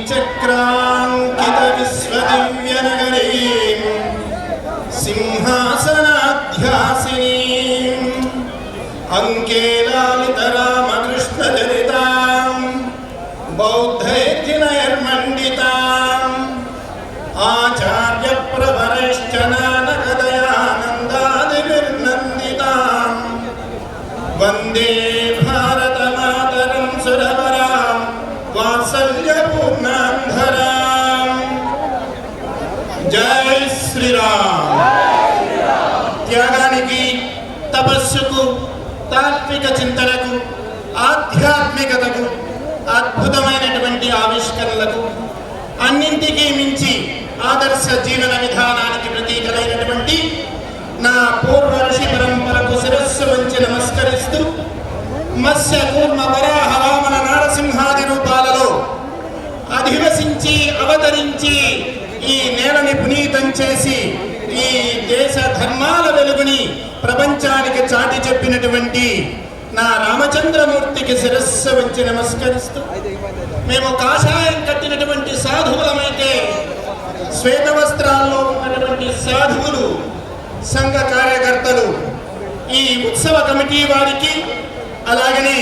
శ్రీచక్రాంకిత శ్రీరామ్ త్యాగానికి తపస్సుకు తాత్విక చింతనకు ఆధ్యాత్మికతకు అద్భుతమైనటువంటి ఆవిష్కరణలకు అన్నింటికీ మించి ఆదర్శ జీవన విధానానికి ప్రతీకలైనటువంటి నా పూర్వ ఋషి పరంపరకు శిరస్సు వంచి నమస్కరిస్తూ మత్స్య కూర్మ వరాహ వామన నారసింహాది రూపాలలో అధివసించి అవతరించి ఈ నేలని పునీతం చేసి ఈ దేశ ధర్మాల వెలుగుని ప్రపంచానికి చాటి చెప్పినటువంటి నా రామచంద్రమూర్తికి శిరస్సు వంచి నమస్కరిస్తూ మేము కాషాయం కట్టినటువంటి సాధువులమైతే శ్వేత వస్త్రాల్లో ఉన్నటువంటి సాధువులు సంఘ కార్యకర్తలు ఈ ఉత్సవ కమిటీ వారికి అలాగనే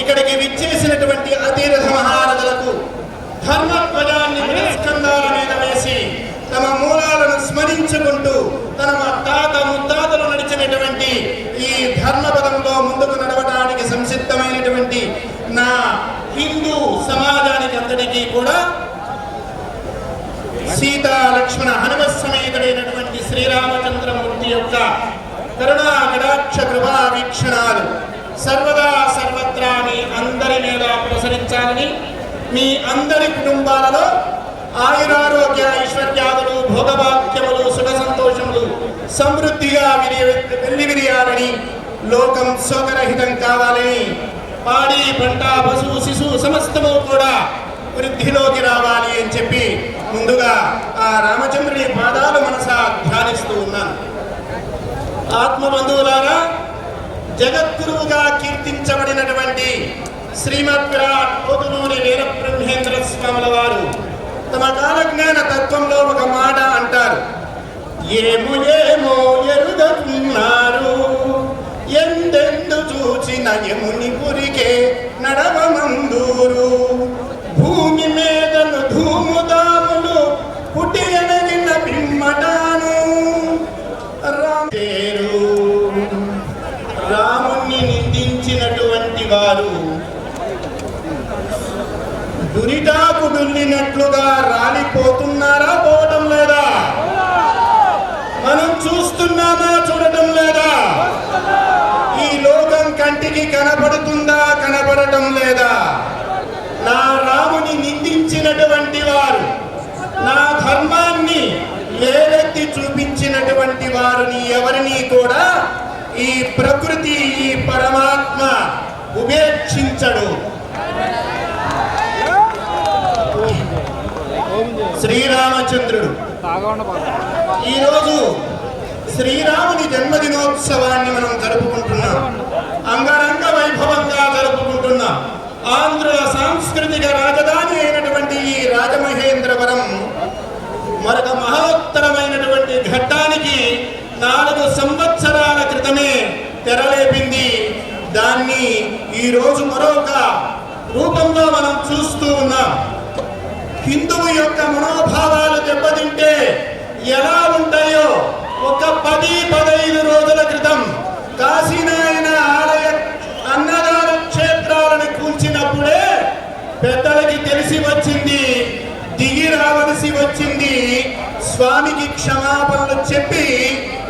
ఇక్కడికి విచ్చేసినటువంటి అతీరథ మహారథులకు ధర్మధ్వజాన్ని స్కందాల మీద వేసి తమ మూలాలను స్మరించుకుంటూ తమ తాత ముత్తాతలు నడిచినటువంటి ఈ ధర్మపదంలో ముందుకు నడవడానికి సంసిద్ధమైనటువంటి నా హిందూ సమాజానికి అంతటికీ కూడా సీతా లక్ష్మణ హనుమ సమేతుడైనటువంటి శ్రీరామచంద్రమూర్తి యొక్క కరుణా కటాక్ష కృపా వీక్షణాలు. సర్వదా సర్వత్రా మీ అందరి మీద ప్రసరించాలని మీ అందరి కుటుంబాలలో ఆయురారోగ్య ఐశ్వర్యాదులు భోగభాగ్యములు సుఖ సంతోషములు సమృద్ధిగా వెల్లి విరియాలని లోకం శోకరహితం కావాలని పాడి పంట పశువు శిశువు సమస్తము కూడా వృద్ధిలోకి రావాలి అని చెప్పి ముందుగా ఆ రామచంద్రుని పాదాలు మనసా ధ్యానిస్తూ ఉన్నాను. ఆత్మబంధువులారా జగద్గురువుగా కీర్తించబడినటువంటి శ్రీమద్ విరాట్ కోతులూరి వీరబ్రహ్మేంద్ర స్వాముల వారు తమ కాలజ్ఞాన తత్వంలో ఒక మాట అంటారు. ఏమో ఏమో ఎరుగకున్నారు ఎందెందు చూచిన యముని పురికే నడవమందూరు. భూమి మీదను ధూముదాములు పుట్టి ఎనగిన పిమ్మటాను. రామేరు రాముణ్ణి దురిటాకు రాలిపోతున్నారా? పోవటం లేదా? మనం చూస్తున్నామా? చూడటం లేదా? ఈ లోకం కంటికి కనపడుతుందా కనపడటం లేదా? నా రాముని నిందించినటువంటి వారు నా ధర్మాన్ని వేలెత్తి చూపించినటువంటి వారిని ఎవరిని కూడా ఈ ప్రకృతి ఈ పరమాత్మ ఉపేక్షించడు. శ్రీరామచంద్రుడు. ఈరోజు శ్రీరాముని జన్మదినోత్సవాన్ని మనం జరుపుకుంటున్నాం. అంగరంగ వైభవంగా జరుపుకుంటున్నాం. ఆంధ్రుల సాంస్కృతిక రాజధాని అయినటువంటి ఈ రాజమహేంద్రవరం మరొక మహోత్తరమైనటువంటి ఘట్టానికి నాలుగు సంవత్సరాల క్రితమే తెరలేపింది. దాన్ని ఈరోజు మరొక రూపంలో మనం చూస్తూ ఉన్నాం. హిందువు యొక్క మనోభావాలు దెబ్బతింటే ఎలా ఉంటాయో ఒక పది పదహైదు రోజుల క్రితం కాశీనారాయణ ఆలయ అన్నదాన క్షేత్రాలను కూల్చినప్పుడే పెద్దలకి తెలిసి వచ్చింది దిగి రావలసి వచ్చింది. స్వామికి క్షమాపణలు చెప్పి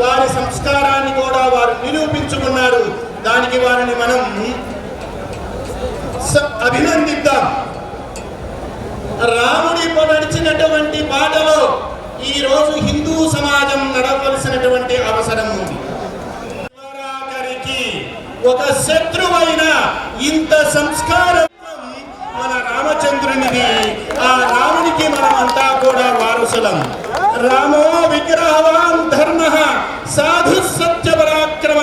వారి సంస్కారాన్ని కూడా వారు నిరూపించుకున్నారు. దానికి వారిని మనం అభినందిద్దాం. రాముడి నడిచినటువంటి బాటలో ఈ రోజు హిందూ సమాజం నడవలసినటువంటి అవసరం ఉంది. ఒక శత్రువైన ఇంత సంస్కారం మన రామచంద్రునిది. ఆ రామునికి మనమంతా కూడా వారసులం. రామో విగ్రహవాన్ ధర్మ సాధు సత్య పరాక్రమ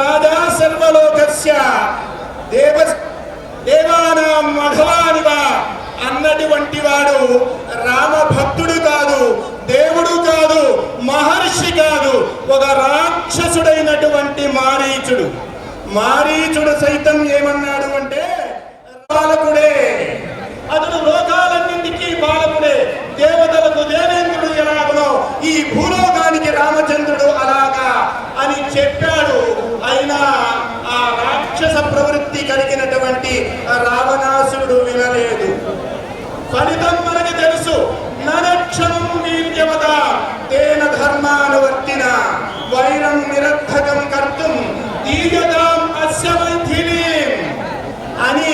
రాజా సర్వలోకస్య దేవ అన్నటువంటి వాడు రామ భక్తుడు కాదు దేవుడు కాదు మహర్షి కాదు ఒక రాక్షసుడైనటువంటి మారీచుడు. మారీచుడు సైతం ఏమన్నాడు అంటే బాలకుడే అతడు లోకాలన్నింటికీ బాలకుడే దేవతలకు దేవేంద్రుడు ఎలాగనో ఈ భూలోకానికి రామచంద్రుడు అలాగా అని చెప్పాడు అయినా ఆ రాక్షస ప్రవృత్తి కలిగినటువంటి రావణాసురుడు వినలేదు ఫలితం మనకి తెలుసు నరక్షణం వీర్యవత తేన ధర్మానువర్తిన వైరం నిరర్థకం కర్తుం దీయతాం అస్య మైథిలీం అని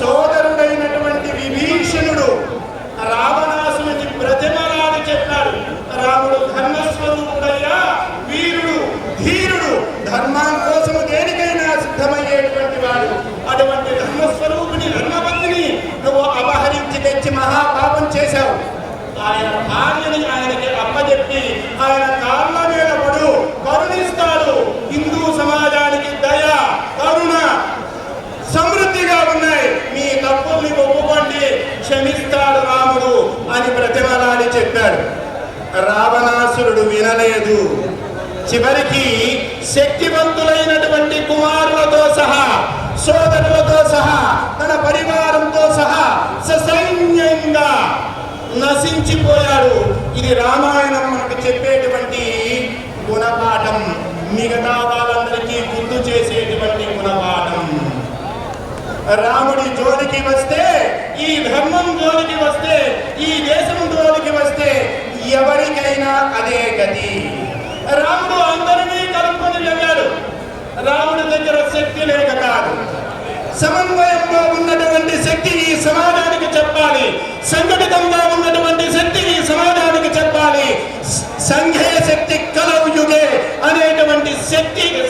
సోదరుడైనటువంటి విభీషణుడు రావణాసుని ప్రతిమలాని చెప్పాడు రాముడు ధర్మస్వరూపుడయ్యా వీరుడు ధీరుడు ధర్మం కోసం దేనికైనా సిద్ధమయ్యేటువంటి వాడు అటువంటి ధర్మస్వరూపుని ధర్మపత్ని నువ్వు అపహరించి తెచ్చి మహాపాపం చేశావు. ఆయన భార్యని ఆయనకి అప్పచెప్పి ఆయన కాళ్ళ మీద పడు కరుణిస్తాడు. హిందూ సమాజానికి దయ కరుణ సమృద్ధిగా ఉన్నాయి. మీ తప్పుల్ని ఒప్పుకోండి. క్షమిస్తాడు రాముడు అని ప్రతిమలాని చెప్పాడు. రావణాసురుడు వినలేదు. చివరికి శక్తివంతులైనటువంటి కుమారులతో సహా సోదరులతో సహా తన పరివారంతో సహా నశించిపోయాడు ఇది రామాయణం మనకు చెప్పేటువంటి గుణపాఠం. మిగతా వాళ్ళందరికీ గుర్తు చేసేటువంటి గుణపాఠం. రాముడి జోలికి వస్తే ఈ ధర్మం జోలికి వస్తే ఈ దేశం జోలికి వస్తే ఎవరికైనా అదే గతి. రాముడు అందరినీ కలుపుకొని వెళ్ళాడు. రాముడి దగ్గర శక్తి లేక కాదు. సమన్వయంలో ఉన్నటువంటి శక్తి ఈ సమాజానికి చెప్పాలి. సంఘటితంగా ఉన్నటువంటి శక్తి ఈ సమాజానికి చెప్పాలి స- సంఘే శక్తి కలవు యుగే అనేటువంటి శక్తి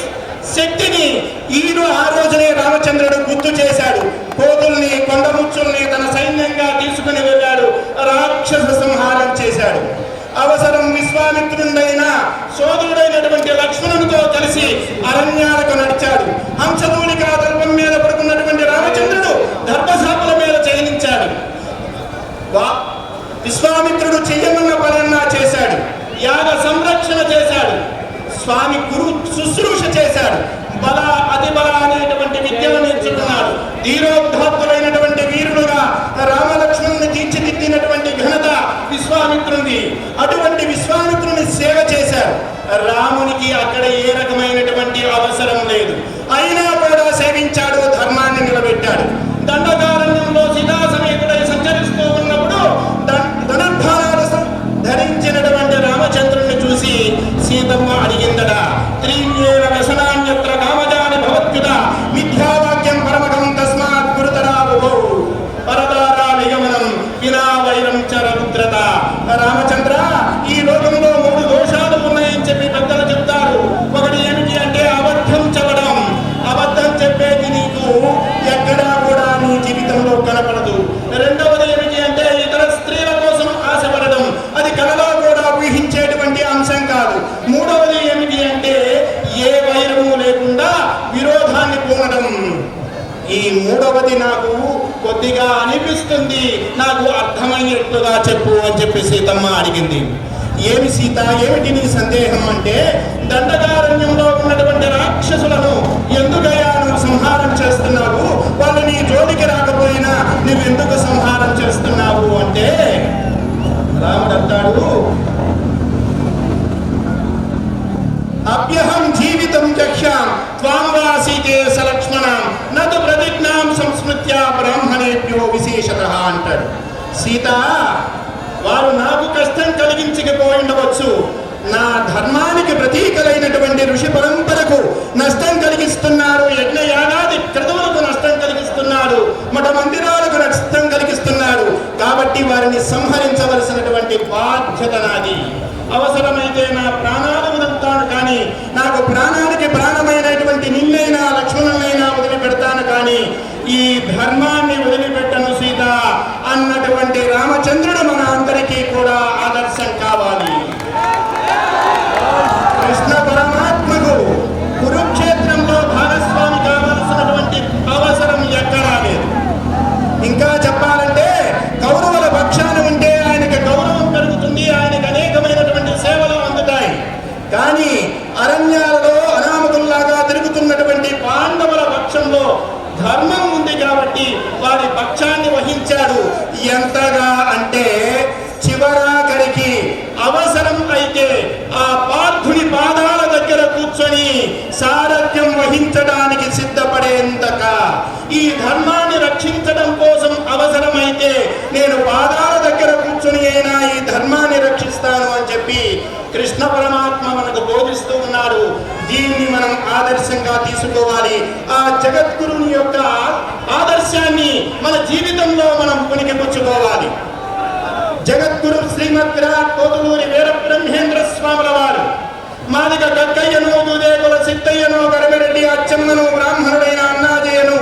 శక్తిని ఈయన ఆ రోజునే రామచంద్రుడు గుర్తు చేశాడు. కోతుల్ని కొండముచ్చుల్ని తన సైన్యంగా తీసుకుని వెళ్ళాడు. రాక్షస సంహారం చేశాడు. అవసరం విశ్వామిత్రుడైన సోదరుడైనటువంటి లక్ష్మణునితో కలిసి అరణ్యాలకు నడిచాడు. హంసదూలిక దర్భం మీద పడుకున్నటువంటి రామచంద్రుడు దర్భశాపల మీద చయనించాడు. వా- విశ్వామిత్రుడు చెయ్యమన్న పనన్నా చేశాడు. యాగ సంరక్షణ చేశాడు. స్వామి గురు శుశ్రూష చేశాడు. బల అతి బల అనేటువంటి విద్యను నేర్చుకున్నాడు. ధీరోద్ధాత్తులైనటువంటి వీరుడుగా రామలక్ష్మణుని తీర్చిదిద్దినటువంటి ఘనత విశ్వామిత్రుని అటువంటి విశ్వామిత్రుని సేవ చేశారు. రామునికి అక్కడ ఏ రకమైనటువంటి అవసరం లేదు. అయినా నిగమనం వినా వైరం చ రుద్రత రామచంద్ర ఈ లోకంలో మూడు దోషాలు ఉన్నాయని చెప్పి పెద్దలు చెప్తారు. ఒకటి ఏమిటి అంటే అబద్ధం చెప్పడం. అబద్ధం చెప్పేది నీకు ఎక్కడా కూడా నీ జీవితంలో కనపడదు. రెండవది ఏమిటి అంటే ఇతర స్త్రీల కోసం ఆశపడడం. అది కలలో కూడా ఊహించేటువంటి అంశం కాదు. మూడవది ఏమిటి అంటే ఏ వైరము లేకుండా విరోధాన్ని పూనడం ఈ మూడవది నాకు కొద్దిగా అనిపిస్తుంది. నాకు అర్థమయ్యేట్టుగా చెప్పు అని చెప్పి సీతమ్మ అడిగింది. ఏమి సీత? ఏమిటి నీ సందేహం అంటే దండకారణ్యంలో ఉన్నటువంటి రాక్షసులను ఎందుకయ్యా నువ్వు సంహారం చేస్తున్నావు? వాళ్ళు నీ జోలికి రాకపోయినా నువ్వు ఎందుకు సంహారం చేస్తున్నావు అంటే రాముడు అంటాడు అభ్యహం జీవితం చక్ష్యాం త్వాం వాసీతే సీతే నతు ప్రతిజ్ఞాం సంస్ సీత వారు నాకు కష్టం కలిగించకపోయి ఉండవచ్చు నా ధర్మానికి ప్రతీకలైనటువంటి ఋషి పరంపరకు నష్టం కలిగిస్తున్నారు. యజ్ఞ యాగాది క్రతువులకు నష్టం కలిగిస్తున్నారు. మఠ మందిరాలకు నష్టం కలిగిస్తున్నారు. కాబట్టి వారిని సంహరించవలసినటువంటి బాధ్యత నాది. అవసరమైతే నా ప్రాణాలు వదులుతాను కానీ నాకు ప్రాణానికి ప్రాణమైనటువంటి నిన్నైనా లక్ష్మణులైనా పెడతాను కానీ ఈ ధర్మాన్ని వదిలిపెట్టను సీత. అన్నటువంటి రామచంద్రుడు మన అందరికీ కూడా ఆదర్శం కావాలి. ధర్మం ఉంది కాబట్టి వారి పక్షాన్ని వహించాడు. ఎంతగా అంటే చివరాఖరికి అవసరం అయితే ఆ పార్థుని పాదాల దగ్గర కూర్చొని సారథ్యం వహించడానికి సిద్ధపడేంతక ఈ ధర్మాన్ని రక్షించడం కోసం అవసరమైతే నేను పాదాల దగ్గర కూర్చొని అయినా ఈ ధర్మాన్ని రక్షిస్తాను అని చెప్పి కృష్ణ పరమాత్మ మనకు బోధిస్తూ ఉన్నాడు. దీన్ని మనం ఆదర్శంగా తీసుకోవాలి. ఆ జగద్గురుని యొక్క ఆదర్శాన్ని మన జీవితంలో మనం పుణికిపుచ్చుకోవాలి జగద్గురు శ్రీమద్ విరాట్ కోతులూరి వీర బ్రహ్మేంద్ర స్వాముల వారు మాదిగ గక్కయ్యను దుదేకుల సిద్ధయ్యను గరమిరెడ్డి అచ్చమ్మను బ్రాహ్మణుడైన అన్నాజయ్యను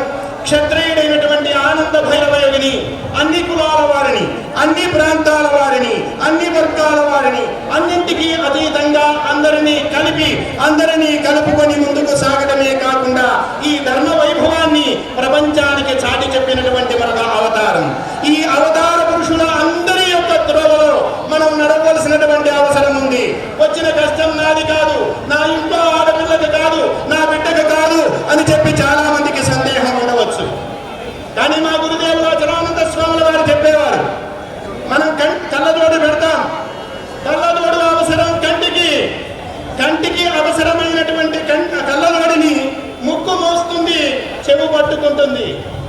క్షత్రియుడైనటువంటి ఆనంద భైరవయోగిని అన్ని కులాల వారిని అన్ని ప్రాంతాల వారిని అన్ని వర్గాల వారిని అన్నింటికీ అతీతంగా అందరినీ కలిపి అందరినీ కలుపుకొని ముందుకు సాగడమే కాకుండా ఈ ధర్మ వైభవాన్ని ప్రపంచానికి చాటి చెప్పినటువంటి మరొక అవతారం ఈ అవతార పురుషుల అందరి యొక్క త్రోవలో మనం నడవలసినటువంటి అవసరం ఉంది వచ్చిన కష్టం నాది కాదు నా ఇంట్లో ఆడపిల్లకి కాదు నా బిడ్డకు కాదు అని చెప్పి చాలా మందికి సందేహం ఉండవచ్చు కానీ మా గురుదేవుల జనానంద స్వాముల వారు చెప్పేవారు మనం కం కళ్ళజోడు పెడతాం కళ్ళజోడు అవసరం కంటికి కంటికి అవసరమైనటువంటి కం- కళ్ళజోడిని ముక్కు మోస్తుంది చెవు పట్టుకుంటుంది.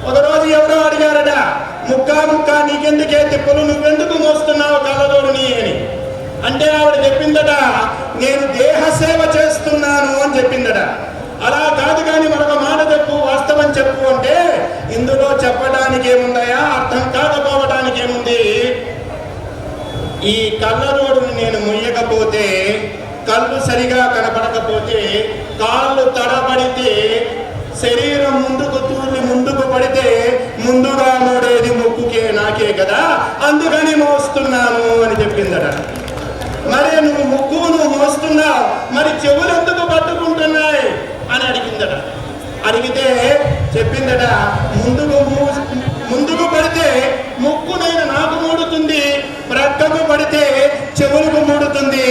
ఒకరోజు ఎవరో అడిగారట ముక్క ముక్కా నీకెందుకే తిప్పులు? నువ్వెందుకు మోస్తున్నావు కళ్ళజోడుని అని? అంటే ఆవిడ చెప్పిందట నేను దేహ సేవ చేస్తున్నాను అని చెప్పిందట. అలా కాదు కానీ మరొక మాట చెప్పు వాస్తవం చెప్పు అంటే ఇందులో చెప్పడానికి ఏముందయా అర్థం కాకపోవడానికి ఏముంది ఈ కళ్ళరోడుని నేను ముయ్యకపోతే కళ్ళు సరిగా కనపడకపోతే కాళ్ళు తడబడితే శరీరం ముందుకు తూలి ముందుకు పడితే ముందుగా మూడేది ముక్కుకే నాకే కదా అందుకని మోస్తున్నాను అని చెప్పిందట మరి నువ్వు ముక్కు మరి చెవులు ఎందుకు పట్టుకుంటున్నాయి? అని అడిగిందట. అడిగితే చెప్పిందట ముందుకు ముందుకు పడితే ముక్కు నేను నాకు మూడుతుంది ప్రక్కకు పడితే చెవులకు మూడుతుంది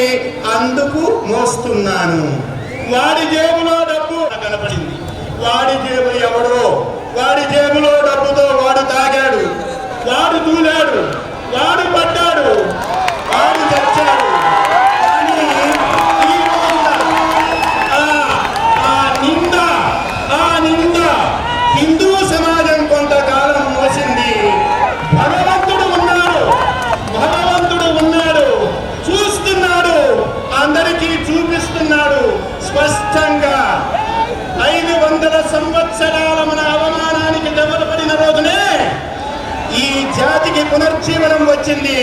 అందుకు మోస్తున్నాను. వాడి జేబులో డబ్బు కనపడింది. వాడి జేబు ఎవడో వాడి జేబులో డబ్బుతో వాడు తాగాడు వాడు తూలాడు వాడు స్పష్టంగా ఐదు వందల సంవత్సరాల మన అవమానానికి దెబ్బలపడిన రోజునే ఈ జాతికి పునర్జీవనం వచ్చింది.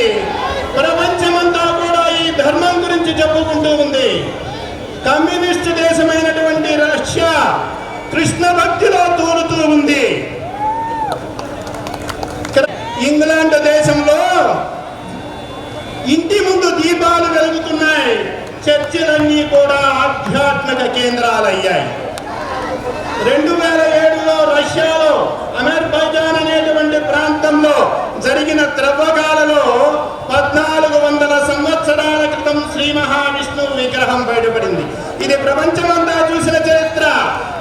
ప్రపంచమంతా కూడా ఈ ధర్మం గురించి చెప్పుకుంటూ ఉంది. కమ్యూనిస్ట్ దేశమైనటువంటి రష్యా కృష్ణ భక్తిలో తూలుతూ ఉంది. ఇంగ్లాండ్ దేశంలో ఇంటి ముందు దీపాలు వెలుగుతున్నాయి. చర్చిలన్నీ కూడా ఆధ్యాత్మిక కేంద్రాలయ్యాయి. రెండు వేల ఏడులో రష్యాలో అమెర్బైజాన్ అనేటువంటి ప్రాంతంలో జరిగిన త్రవ్వకాలలో పద్నాలుగు వందల సంవత్సరాల క్రితం శ్రీ మహావిష్ణువు విగ్రహం బయటపడింది. ఇది ప్రపంచమంతా చూసిన చరిత్ర.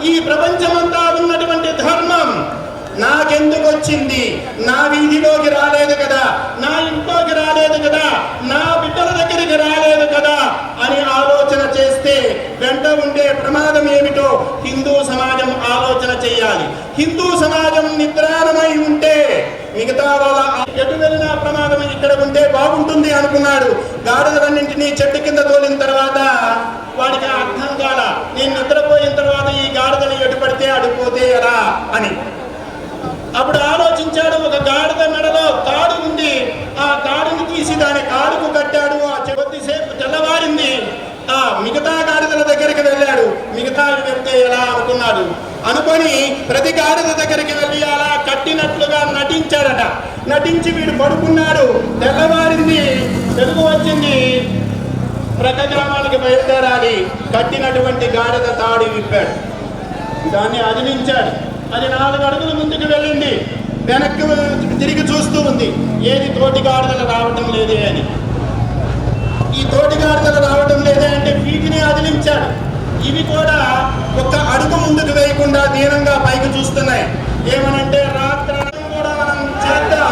ఈ ప్రపంచమంతా ఉన్నటువంటి ధర్మం నాకెందుకు వచ్చింది? నా వీధిలోకి రాలేదు కదా. నా ఇంట్లోకి రాలేదు కదా. నా బిడ్డల దగ్గరికి రాలేదు కదా అని ఉండే ప్రమాదం ఏమిటో హిందూ సమాజం ఆలోచన చేయాలి. హిందూ సమాజం నిద్రాణమై ఉంటే మిగతా వాళ్ళ ఎటు వెళ్ళినా ప్రమాదం ఇక్కడ ఉంటే బాగుంటుంది అనుకున్నాడు. గాడిదలన్నింటినీ చెట్టు కింద తోలిన తర్వాత వాడికి అర్థం కాల నేను నిద్రపోయిన తర్వాత ఈ గాడిదలు ఎటు పడితే అడిపోతే ఎలా? అని. అప్పుడు ఆలోచించాడు ఒక గాడిద మెడలో తాడు ఉంది. ఆ తాడుని తీసి దాని కాడుకు కట్టాడు. ఆ కొద్దిసేపు తెల్లవారింది. ఆ మిగతా గాడిదల మిగతా వెళ్తే ఎలా అనుకున్నాడు? అనుకొని ప్రతి గాడిద దగ్గరికి వెళ్ళి అలా కట్టినట్లుగా నటించాడట. నటించి వీడు పడుకున్నాడు. తెల్లవారింది తెలుగు వచ్చింది. ప్రక్క గ్రామానికి బయలుదేరాలి. కట్టినటువంటి గాడిద తాడు విప్పాడు. దాన్ని అదిలించాడు. అది నాలుగు అడుగుల ముందుకు వెళ్ళింది. వెనక్కి తిరిగి చూస్తూ ఉంది. ఏది తోటి గాడిదలు రావటం లేదే అని. ఈ తోటి గాడిదలు రావటం లేదే అంటే వీటిని అదిలించాడు. ఇవి కూడా ఒక అడుగు ముందుకు వేయకుండా దీనంగా పైకి చూస్తున్నాయి. ఏమనంటే రాత్రి కూడా మనం చేద్దాం.